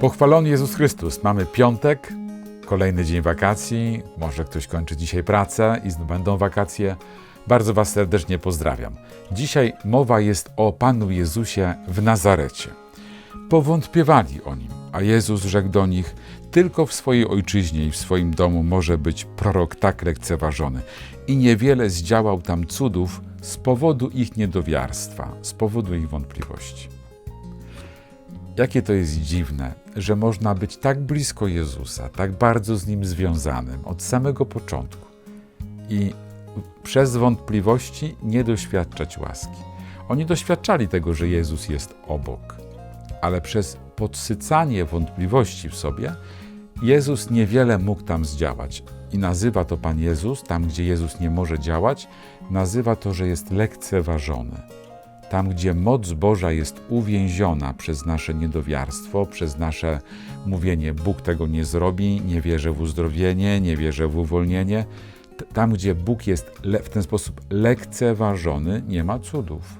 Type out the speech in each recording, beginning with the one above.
Pochwalony Jezus Chrystus. Mamy piątek, kolejny dzień wakacji. Może ktoś kończy dzisiaj pracę i znów będą wakacje. Bardzo Was serdecznie pozdrawiam. Dzisiaj mowa jest o Panu Jezusie w Nazarecie. Powątpiewali o nim, a Jezus rzekł do nich: Tylko w swojej ojczyźnie i w swoim domu może być prorok tak lekceważony. I niewiele zdziałał tam cudów z powodu ich niedowiarstwa, z powodu ich wątpliwości. Jakie to jest dziwne, że można być tak blisko Jezusa, tak bardzo z Nim związanym od samego początku i przez wątpliwości nie doświadczać łaski. Oni doświadczali tego, że Jezus jest obok, ale przez podsycanie wątpliwości w sobie Jezus niewiele mógł tam zdziałać. I nazywa to Pan Jezus, tam gdzie Jezus nie może działać, nazywa to, że jest lekceważony tam, gdzie moc Boża jest uwięziona przez nasze niedowiarstwo, przez nasze mówienie, Bóg tego nie zrobi, nie wierzę w uzdrowienie, nie wierzę w uwolnienie, tam, gdzie Bóg jest w ten sposób lekceważony, nie ma cudów.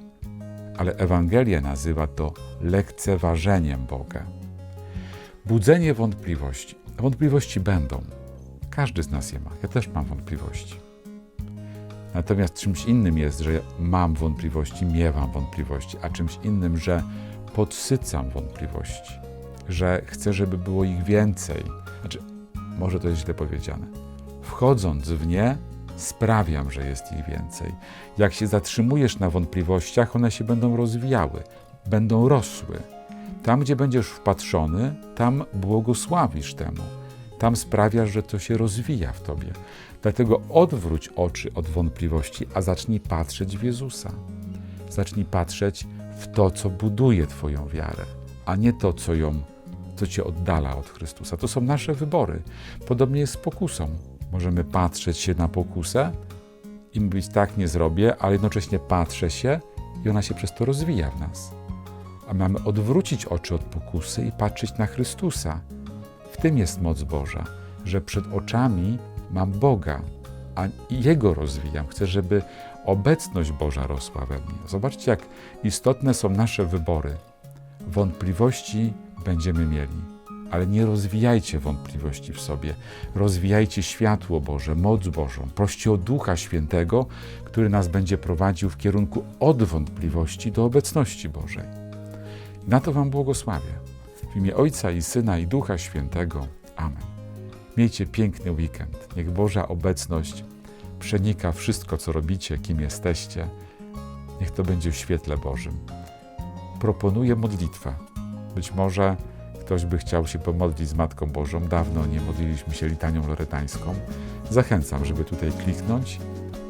Ale Ewangelia nazywa to lekceważeniem Boga. Budzenie wątpliwości. Wątpliwości będą. Każdy z nas je ma. Ja też mam wątpliwości. Natomiast czymś innym jest, że mam wątpliwości, miewam wątpliwości, a czymś innym, że podsycam wątpliwości, że chcę, żeby było ich więcej. Znaczy, może to jest źle powiedziane. Wchodząc w nie, sprawiam, że jest ich więcej. Jak się zatrzymujesz na wątpliwościach, one się będą rozwijały, będą rosły. Tam, gdzie będziesz wpatrzony, tam błogosławisz temu. Tam sprawiasz, że to się rozwija w tobie. Dlatego odwróć oczy od wątpliwości, a zacznij patrzeć w Jezusa. Zacznij patrzeć w to, co buduje Twoją wiarę, a nie to, co ją, co Cię oddala od Chrystusa. To są nasze wybory. Podobnie jest z pokusą. Możemy patrzeć się na pokusę i mówić, tak, nie zrobię, ale jednocześnie patrzę się i ona się przez to rozwija w nas. A mamy odwrócić oczy od pokusy i patrzeć na Chrystusa. W tym jest moc Boża, że przed oczami mam Boga, a Jego rozwijam. Chcę, żeby obecność Boża rosła we mnie. Zobaczcie, jak istotne są nasze wybory. Wątpliwości będziemy mieli, ale nie rozwijajcie wątpliwości w sobie. Rozwijajcie światło Boże, moc Bożą. Proście o Ducha Świętego, który nas będzie prowadził w kierunku od wątpliwości do obecności Bożej. Na to Wam błogosławię. W imię Ojca i Syna i Ducha Świętego. Amen. Miejcie piękny weekend. Niech Boża obecność przenika wszystko, co robicie, kim jesteście. Niech to będzie w świetle Bożym. Proponuję modlitwę. Być może ktoś by chciał się pomodlić z Matką Bożą. Dawno nie modliliśmy się litanią loretańską. Zachęcam, żeby tutaj kliknąć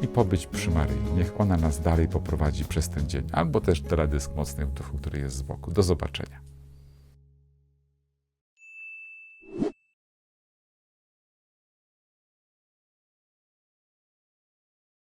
i pobyć przy Maryi. Niech ona nas dalej poprowadzi przez ten dzień, albo też teledysk mocny w duchu, który jest z boku. Do zobaczenia.